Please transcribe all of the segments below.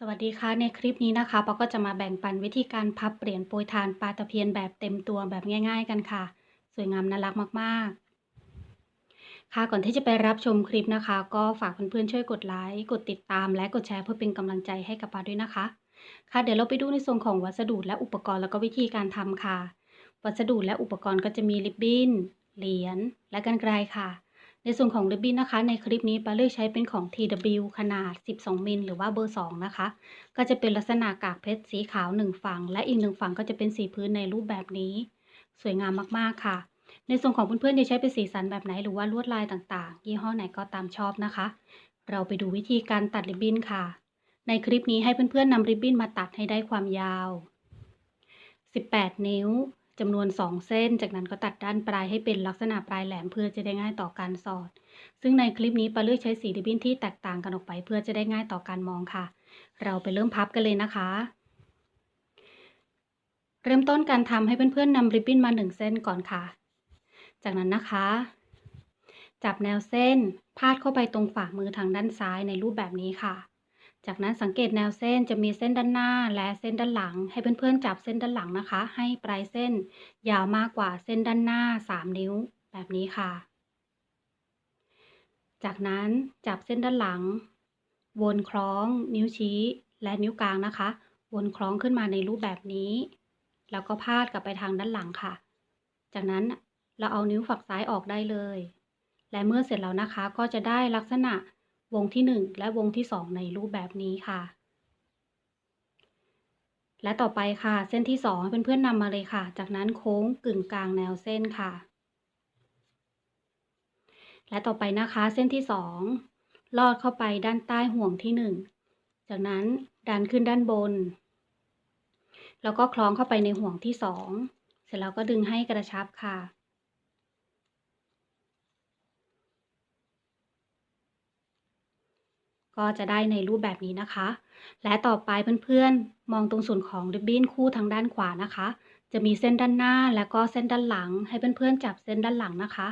สวัสดีค่ะในคลิปนี้นะคะปอก็จะมาแบ่งปันวิธีการพับเปลี่ยนโปรยทานปลาตะเพียนแบบเต็มตัวแบบง่าย ๆ กันค่ะ สวยงามน่ารักมากๆ ค่ะก่อนที่จะไปรับชมคลิปนะคะ ก็ฝากเพื่อนๆช่วยกดไลค์กดติดตาม และกดแชร์เพื่อเป็นกำลังใจให้กับปาด้วยนะคะ ค่ะเดี๋ยวเราไปดูในส่วนของวัสดุและอุปกรณ์แล้วก็วิธีการทำค่ะ วัสดุและอุปกรณ์ก็จะมีริบบิ้นเหรียญและกรรไกรค่ะ ในส่วนของริบบิ้นนะคะ ในคลิปนี้ปาเลือกใช้เป็นของ TW ขนาด 12 มิลหรือว่าเบอร์ 2 นะคะ ก็จะเป็นลักษณะกากเพชรสีขาว 1 ฝั่ง และอีก1ฝั่งก็จะเป็นสีพื้นในรูปแบบนี้ สวยงามมากๆค่ะ ในส่วนของเพื่อนๆจะใช้เป็นสีสันแบบไหนหรือว่าลวดลายต่างๆ ยี่ห้อไหนก็ตามชอบนะคะ เราไปดูวิธีการตัดริบบิ้นค่ะ ในคลิปนี้ให้เพื่อนๆนำริบบิ้นมาตัดให้ได้ความยาว 18 นิ้ว จำนวน 2 เส้น จากนั้นก็ตัดด้านปลายให้เป็นลักษณะปลายแหลมเพื่อจะได้ง่ายต่อการสอด ซึ่งในคลิปนี้ปลาเลือกใช้สีริบบิ้นที่แตกต่างกันออกไป เพื่อจะได้ง่ายต่อการมองค่ะ เราไปเริ่มพับกันเลยนะคะ เริ่มต้นการทำให้เพื่อนๆนำริบบิ้นมา 1 เส้นก่อนค่ะ จากนั้นนะคะ จับแนวเส้นพาดเข้าไปตรงฝ่ามือทางด้านซ้ายในรูปแบบนี้ค่ะ จากนั้นสังเกตแนวเส้นจะมีเส้นด้านหน้าและเส้นด้านหลัง ให้เพื่อนๆจับเส้นด้านหลังนะคะ ให้ปลายเส้นยาวมากกว่าเส้นด้านหน้า 3 นิ้ว แบบนี้ค่ะ จากนั้นจับเส้นด้านหลัง วนคล้อง นิ้วชี้และนิ้วกลางนะคะ วนคล้องขึ้นมาในรูปแบบนี้ แล้วก็พาดกลับไปทางด้านหลังค่ะ จากนั้นเราเอานิ้วฝักซ้ายออกได้เลย และเมื่อเสร็จแล้วนะคะก็จะได้ลักษณะ วงที่ 1 และวงที่ 2 ในรูปแบบนี้ค่ะ และต่อไปค่ะ เส้นที่ 2 ให้เพื่อนๆนำมาเลยค่ะ จากนั้นโค้งกึ่งกลางแนวเส้นค่ะ และต่อไปนะคะเส้นที่ 2 ลอดเข้าไปด้านใต้ห่วงที่ 1 จากนั้นดันขึ้นด้านบน แล้วก็คล้องเข้าไปในห่วงที่ 2 เสร็จแล้วก็ดึงให้กระชับค่ะ ก็จะได้ในรูปแบบนี้นะคะ และต่อไปเพื่อนๆ มองตรงส่วนของริบบิ้นคู่ทางด้านขวานะคะ จะมีเส้นด้านหน้าและก็เส้นด้านหลัง ให้เพื่อนๆจับเส้นด้านหลังนะคะ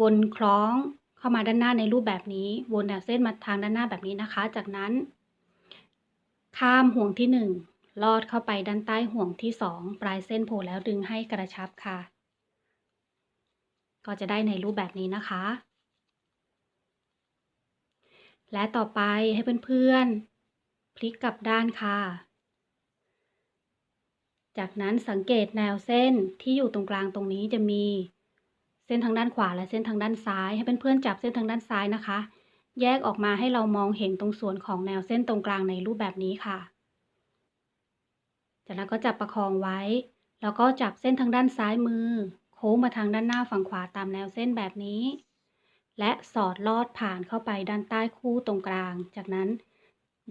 วนคล้องเข้ามาด้านหน้าในรูปแบบนี้ วนแนวเส้นมาทางด้านหน้าแบบนี้นะคะ จากนั้น ข้ามห่วงที่ 1 ลอดเข้าไปด้านใต้ห่วงที่ 2 ปลายเส้นโผล่แล้วดึงให้กระชับค่ะ ก็จะได้ในรูปแบบนี้นะคะ และต่อไปให้เพื่อนๆ พลิกกลับด้านค่ะ จากนั้นสังเกตแนวเส้นที่อยู่ตรงกลางตรงนี้จะมี เส้นทางด้านขวาและเส้นทางด้านซ้าย ให้เพื่อนๆจับเส้นทางด้านซ้ายนะคะ แยกออกมาให้เรามองเห็นตรงส่วนของแนวเส้นตรงกลางในรูปแบบนี้ค่ะ จากนั้นก็จับประคองไว้ แล้วก็จับเส้นทางด้านซ้ายมือ โค้งมาทางด้านหน้าฝั่งขวาตามแนวเส้นแบบนี้ และสอดลอดผ่านเข้าไปด้านใต้คู่ตรงกลาง จากนั้น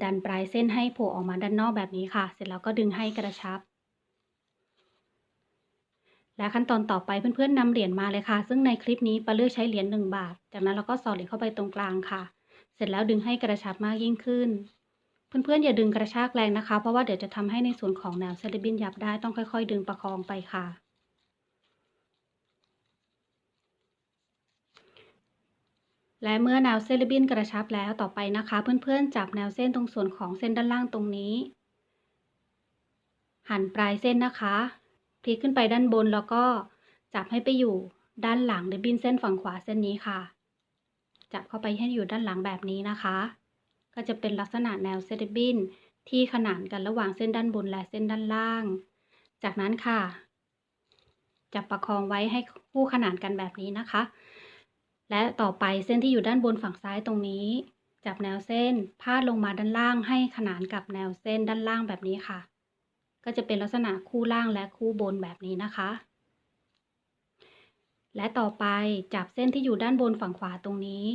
ดันปลายเส้นให้โผล่ออกมาด้านนอกแบบนี้ค่ะ เสร็จแล้วก็ดึงให้กระชับ และขั้นตอนต่อไปเพื่อนๆนำเหรียญมาเลยค่ะ ซึ่งในคลิปนี้ปลาเลือกใช้เหรียญ1บาท จากนั้นเราก็สอดเหรียญเข้าไปตรงกลางค่ะ เสร็จแล้วดึงให้กระชับมากยิ่งขึ้น เพื่อนๆอย่าดึงกระชากแรงนะคะ เพราะว่าเดี๋ยวจะทำให้ในส่วนของแนวเซเลบินยับได้ต้องค่อย ๆ ดึงประคองไปค่ะ และเมื่อแนวเส้นริบบิ้นกระชับแล้วต่อไปนะคะ เพื่อนๆจับแนวเส้นตรงส่วนของเส้นด้านล่างตรงนี้ หันปลายเส้นนะคะพลิกขึ้นไปด้านบนแล้วก็จับให้ไปอยู่ด้านหลังริบบิ้นเส้นฝั่งขวาเส้นนี้ค่ะ จับเข้าไปให้อยู่ด้านหลังแบบนี้นะคะ ก็จะเป็นลักษณะแนวเส้นริบบิ้นที่ขนานกันระหว่างเส้นด้านบนและเส้นด้านล่าง จากนั้นค่ะ จับประคองไว้ให้คู่ขนานกันแบบนี้นะคะ และต่อไปเส้นที่อยู่ด้านบนฝั่งซ้ายตรงนี้ จับแนวเส้นพาดลงมาด้านล่างให้ขนานกับแนวเส้นด้านล่างแบบนี้ค่ะ ก็จะเป็นลักษณะคู่ล่างและคู่บนแบบนี้นะคะ และต่อไปจับเส้นที่อยู่ด้านบนฝั่งขวาตรงนี้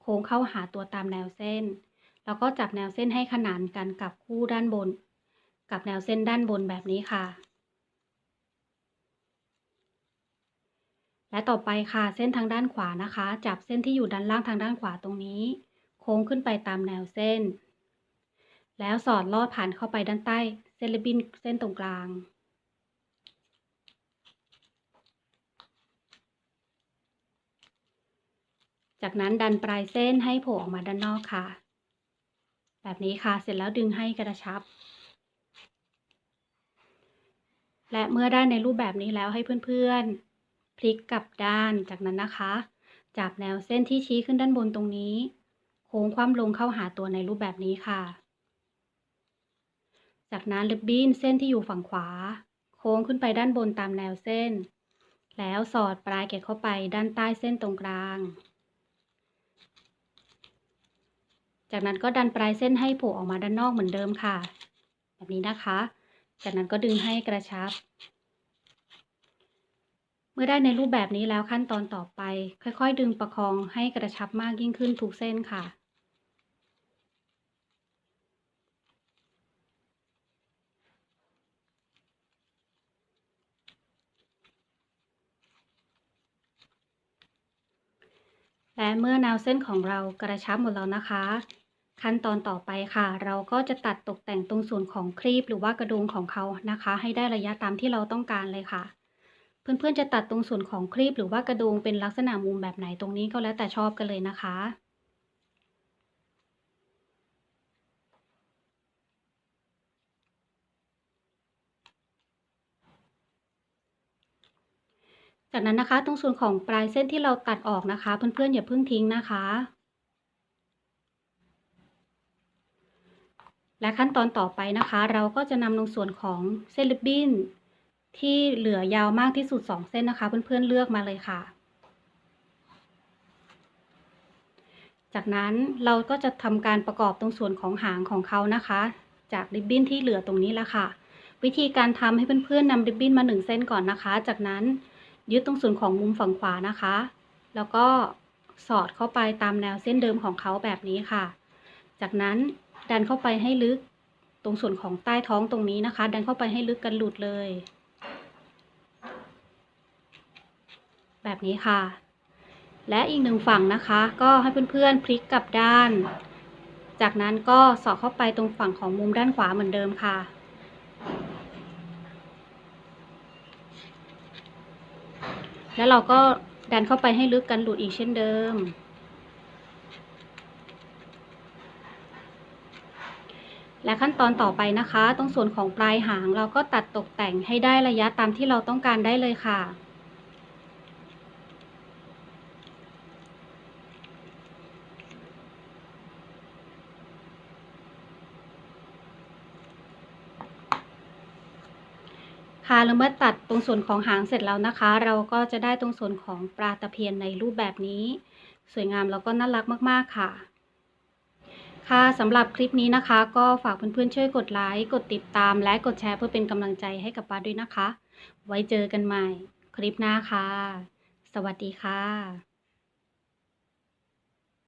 โค้งเข้าหาตัวตามแนวเส้น แล้วก็จับแนวเส้นให้ขนานกันกับคู่ด้านบน กับแนวเส้นด้านบนแบบนี้ค่ะ และต่อไปค่ะเส้นทางด้านขวานะคะ จับเส้นที่อยู่ด้านล่างทางด้านขวาตรงนี้ โค้งขึ้นไปตามแนวเส้น แล้วสอดลอดผ่านเข้าไปด้านใต้เส้นริบบิ้นเส้นตรงกลาง จากนั้นดันปลายเส้นให้โผล่ออกมาด้านนอกค่ะ แบบนี้ค่ะเสร็จแล้วดึงให้กระชับ และเมื่อได้ในรูปแบบนี้แล้วให้เพื่อนๆ พลิกกลับด้านจากนั้นนะคะจากแนวเส้นที่ชี้ขึ้นด้านบนตรงนี้ โค้งคว่ำลงเข้าหาตัวในรูปแบบนี้ค่ะ จากนั้นริบบิ้นเส้นที่อยู่ฝั่งขวา โค้งขึ้นไปด้านบนตามแนวเส้น แล้วสอดปลายเกล็ดเข้าไปด้านใต้เส้นตรงกลาง จากนั้นก็ดันปลายเส้นให้โผล่ออกมาด้านนอกเหมือนเดิมค่ะ แบบนี้นะคะ จากนั้นก็ดึงให้กระชับ เมื่อได้ในรูปแบบนี้แล้วขั้นตอนต่อไป ค่อยๆ ดึงประคองให้กระชับมากยิ่งขึ้นทุกเส้นค่ะ และเมื่อแนวเส้นของเรากระชับหมดแล้วนะคะ ขั้นตอนต่อไปค่ะ เราก็จะตัดตกแต่งตรงส่วนของครีบหรือว่ากระดุมของเขานะคะ ให้ได้ระยะตามที่เราต้องการเลยค่ะ เพื่อนๆจะตัดตรงส่วนของครีบหรือว่ากระดุมเป็นลักษณะมุมแบบไหนตรงนี้ก็แล้วแต่ชอบกันเลยนะคะ จากนั้นนะคะตรงส่วนของปลายเส้นที่เราตัดออกนะคะ เพื่อนๆอย่าเพิ่งทิ้งนะคะและขั้นตอนต่อไปนะคะ เราก็จะนำตรงส่วนของเส้นริบบิ้น ที่เหลือยาวมากที่สุด 2 เส้นนะคะ เพื่อนๆเลือกมาเลยค่ะ จากนั้นเราก็จะทำการประกอบตรงส่วนของหางของเขานะคะ จากริบบิ้นที่เหลือตรงนี้แล้วค่ะ วิธีการทำให้เพื่อนๆนำริบบิ้นมา 1 เส้นก่อนนะคะ จากนั้นยึดตรงส่วนของมุมฝั่งขวานะคะ แล้วก็สอดเข้าไปตามแนวเส้นเดิมของเขาแบบนี้ค่ะ จากนั้นดันเข้าไปให้ลึกตรงส่วนของใต้ท้องตรงนี้นะคะ ดันเข้าไปให้ลึกกันหลุดเลย แบบนี้ค่ะ และอีกหนึ่งฝั่งนะคะ ก็ให้เพื่อนๆพลิกกลับด้าน จากนั้นก็สอดเข้าไปตรงฝั่งของมุมด้านขวาเหมือนเดิมค่ะแล้วเราก็ดันเข้าไปให้ลึกกันหลุดอีกเช่นเดิม และขั้นตอนต่อไปนะคะ ตรงส่วนของปลายหางเราก็ตัดตกแต่งให้ได้ระยะตามที่เราต้องการได้เลยค่ะ ค่ะแล้วเมื่อตัดตรงส่วนของหางเสร็จแล้วนะคะ เราก็จะได้ตรงส่วนของปลาตะเพียนในรูปแบบนี้ สวยงามแล้วก็น่ารักมากๆค่ะ ค่ะสำหรับคลิปนี้นะคะ ก็ฝากเพื่อนๆช่วยกดไลค์กดติดตาม และกดแชร์เพื่อเป็นกำลังใจให้กับป้าด้วยนะคะ ไว้เจอกันใหม่ คลิปหน้าค่ะ สวัสดีค่ะ